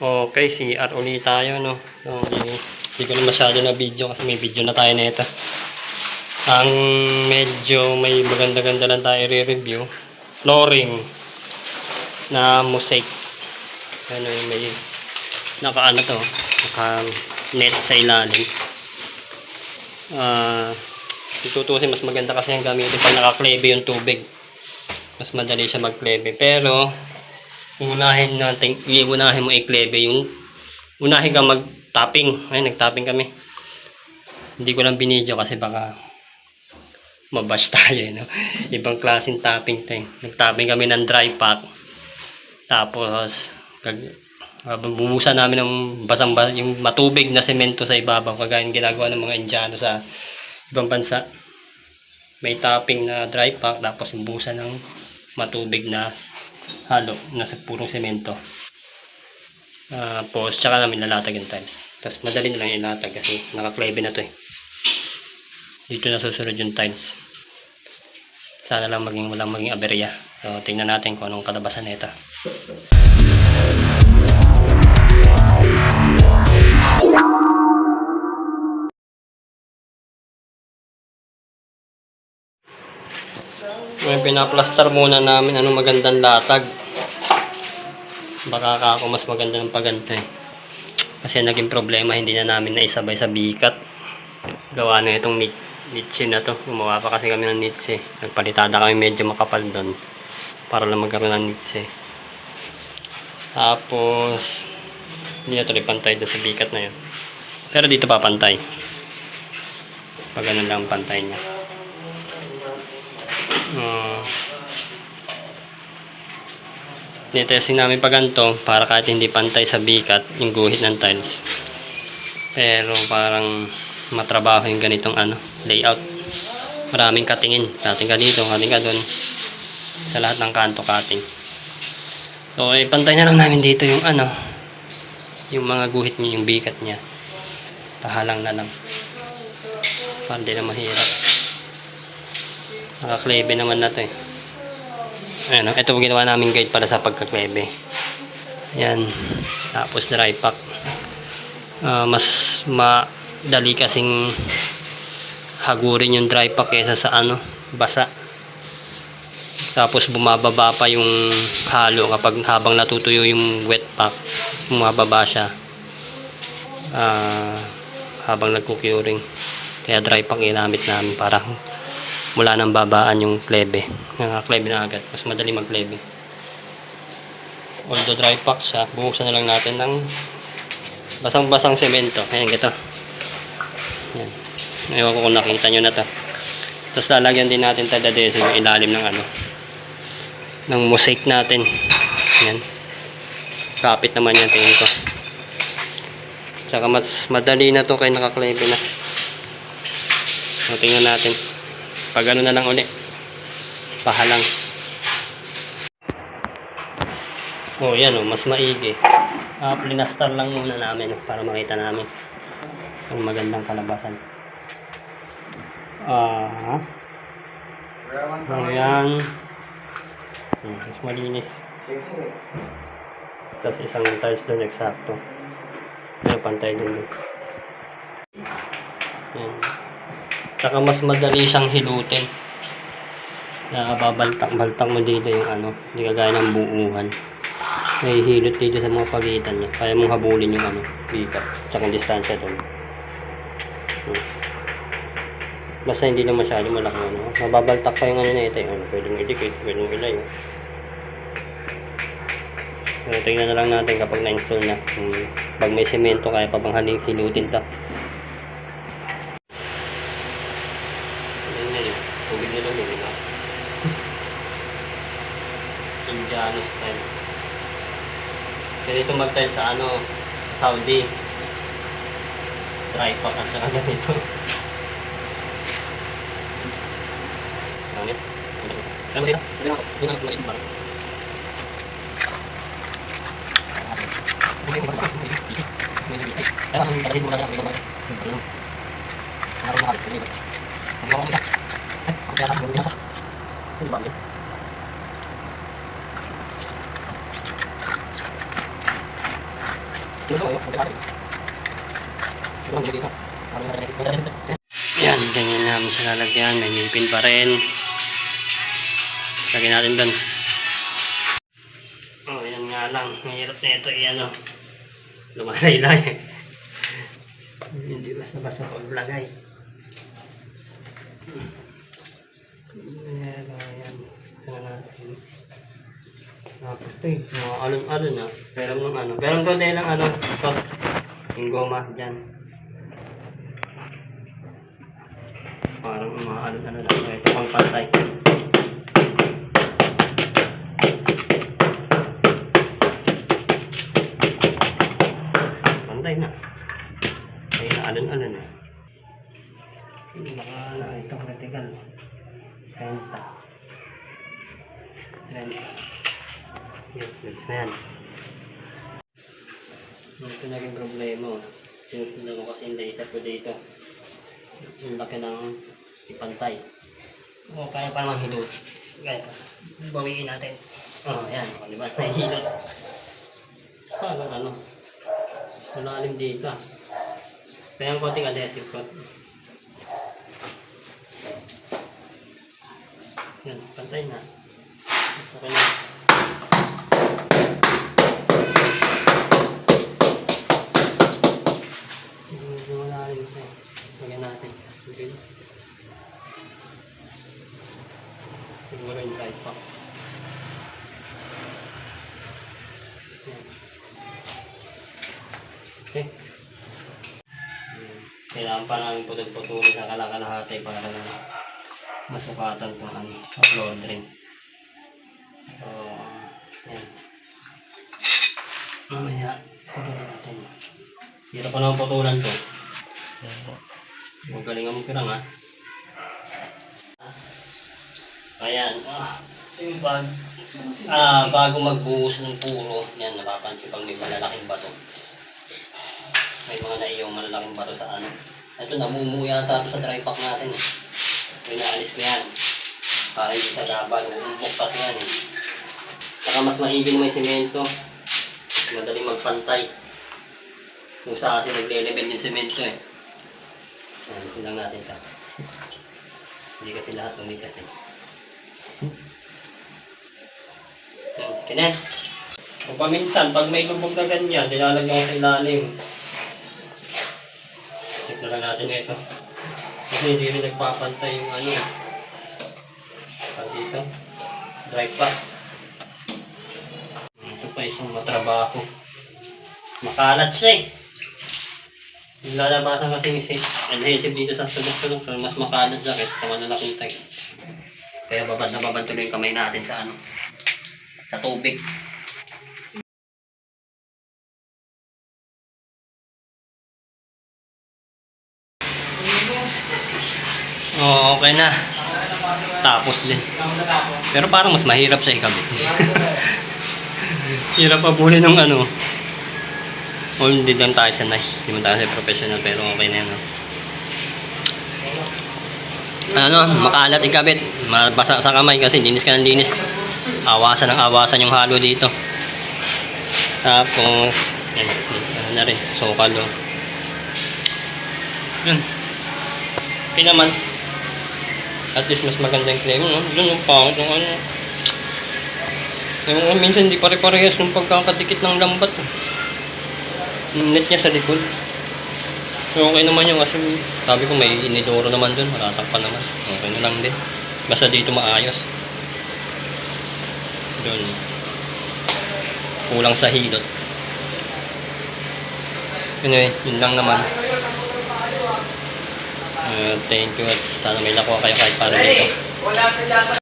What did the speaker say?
Okay, CR ulit tayo, no? So, hindi, ko na masyado na video kasi may video na tayo na. Ang medyo may maganda-ganda lang tayo re-review. Flooring na mosaic. Ano yung may naka ano to, naka net sa ilalim. Ah, itutusin mas maganda kasi ang gamitin pag nakaklebe yung tubig. Mas madali siya magklebe. Pero, unahin natin, iunahin mo i-klebe yung unahin ka mag-tapping. Ayun, nag-tapping kami. Hindi ko lang binidyo kasi baka mabash tayo, no? Ibang klaseng tapping tayo. Nag-tapping kami ng dry pack. Tapos, uh, bubusan namin ng basang ba- yung matubig na semento sa ibabaw kagaya ng ginagawa ng mga Indiano sa ibang bansa. May topping na dry pack tapos yung busa ng matubig na halo na sa purong semento. Tapos, tsaka namin nalatag yung tiles. Tapos, madali na lang ilatag kasi nakaklebe na to eh. Dito na susunod yung tiles. Sana lang maging walang maging aberya. So, tingnan natin kung anong kalabasan nito. May pinaplastar muna namin anong magandang latag. Baka ka ako mas maganda ng paganto eh. Kasi naging problema, hindi na namin naisabay sa bikat. Gawa na itong nit niche na to. Gumawa pa kasi kami ng niche. Nagpalitada kami medyo makapal doon. Para lang magkaroon ng niche. Tapos, hindi na tuloy pantay doon sa bikat na yun. Pero dito pa pantay. Pag ganun lang ang pantay niya. Uh, Nitesting namin pa ganito para kahit hindi pantay sa bikat yung guhit ng tiles. Pero parang matrabaho yung ganitong ano, layout. Maraming katingin. Kating ka dito, kating ka doon. Sa lahat ng kanto kating. So, eh, pantay na lang namin dito yung ano, yung mga guhit niya, yung bikat niya. Pahalang na lang. Para di na mahirap. Nakaklebe naman na to eh. Ayan, oh, ito ginawa namin guide para sa pagkaklebe. Yan. Tapos dry pack. Ah, mas madali kasing hagurin yung dry pack kaysa sa ano, basa. Tapos bumababa pa yung halo kapag habang natutuyo yung wet pack, bumababa siya. Ah, habang nagkukuring. Kaya dry pack ginamit namin para mula nang babaan yung klebe. Nakaklebe na agad. Mas madali magklebe. Although dry pack siya, bubuksan na lang natin ng basang-basang semento. Ayan, gito. Ayan. Ewan ko kung nakita nyo na to. Tapos lalagyan din natin tadadesa yung ilalim ng ano ng mosaic natin. Ayan. Kapit naman yan tingin ko. Tsaka mas madali na to kay nakaklebe na. So, tingnan natin. Pag ano na lang uli. Pahalang. Oh, yan oh, mas maigi. Ah, plinastar lang muna namin oh, para makita namin ang magandang kalabasan. Ah, oh, yan. Hmm, mas malinis. Tapos isang tiles doon, eksakto. Ano, pantay doon. Yan. Tsaka mas madali siyang hilutin. Nakababaltak-baltak mo dito yung ano, hindi kagaya ng buuhan. May hilot dito sa mga pagitan niya. Kaya mong habulin yung ano, bigat. Tsaka yung distansya doon. Hmm. Basta hindi na masyado malaki ano. Mababaltak pa yung ano na ito. Yung, ano, pwedeng idikit, pwedeng ilayo. So, tingnan na lang natin kapag na-install na. Hmm. Pag may semento, kaya pa bang hilutin ta. Yan na yun. Tubig na lang yun, di ba? Indiano style. Ganito mag-tile sa ano, sa Saudi. Tripod at saka ganito. Langit. Alam mo dito? Dito ako. Dito ako. Dito ako. Yan, ganyan namin siya lalagyan. May ngipin pa rin. Lagyan natin doon. Oh, yan nga lang. Mahirap na ito i-ano. Lumalay-lay. Hindi basta-basta paglagay. Ayan, ayan. Ito natin. Eh, mga alon-alon ah. Pero ng ano. Pero ang konti lang ano. Ito. Yung goma dyan. Parang mga alon-alon lang. Ito pang pantay. Pantay na. Ay na alon-alon eh. Baka na ito critical. 30. 30. Next na yan. Ito naging problema. Sinusunod ko kasi yung laser ko dito. Yung laki ng ipantay. O, kaya pa naman hilot. Kaya pa. Bawiin natin. Oh, ayan. O, di ba? Nahihilot. Parang ano. Malalim dito. Kaya ang konting adhesive ko. Yan, pantay na. Okay na. Natin. Okay. Siguro yung tight pa. Yan. Okay. Yan. Kailangan pa namin putol-putulin sa kalakalahati para na masukatan itong ano, upload rin. So, yan. Mamaya, putulin natin. Hirap pa naman putulan to. Huwag galingan mo pirang ha. Ayan. Ah, yung bag, ah, bago magbuhos ng puro, yan, napapansin pag may malalaking bato. May mga naiyong malalaking bato sa ano. Ito, namumuya yata ito sa dry pack natin. eh. Pinaalis ko yan. Para hindi sa gabal. Umumpok kasi yan eh. Saka mas maigi na may semento. Madaling magpantay. Kung sa atin nagle-level yung semento eh. Ayan, silang natin ito. Hindi kasi lahat hindi kasi. Yan, Kinen. Kung paminsan, pag may lubog na ganyan, nilalagyan ko sa ilalim. Check na lang natin ito. Kasi hindi rin nagpapantay yung ano. Pag dito. Drive pa. Ito pa isang matrabaho. Makalat siya eh. Lalabasan kasi yung adhesive dito sa sulok-sulok so mas makalat kaysa sa malalaking tag. Kaya babad na babad tuloy yung kamay natin sa ano. Sa tubig. Oo, okay na. Tapos din. Pero parang mas mahirap sa ikabit. Hirap abulin ng ano. O hindi lang tayo sanay. Hindi mo tayo professional pero okay na yan. no? Ano, makalat ikabit. Mabasa sa kamay kasi dinis ka ng dinis. Awasan ng awasan yung halo dito. Tapos, ano na rin, sokal o. Yun. Okay naman. At least mas maganda yung claim, no? Doon yung pangit ng ano. Yung minsan hindi pare-parehas ng pagkakadikit ng lambat. Net niya sa likod. So okay naman yung kasi sabi ko may inidoro naman doon, matatakpan naman. Okay na lang din. Basta dito maayos. Doon. Kulang sa hilot. Anyway, yun lang naman. Uh, thank you at sana may nakuha kayo kahit paano dito. Wala sila sa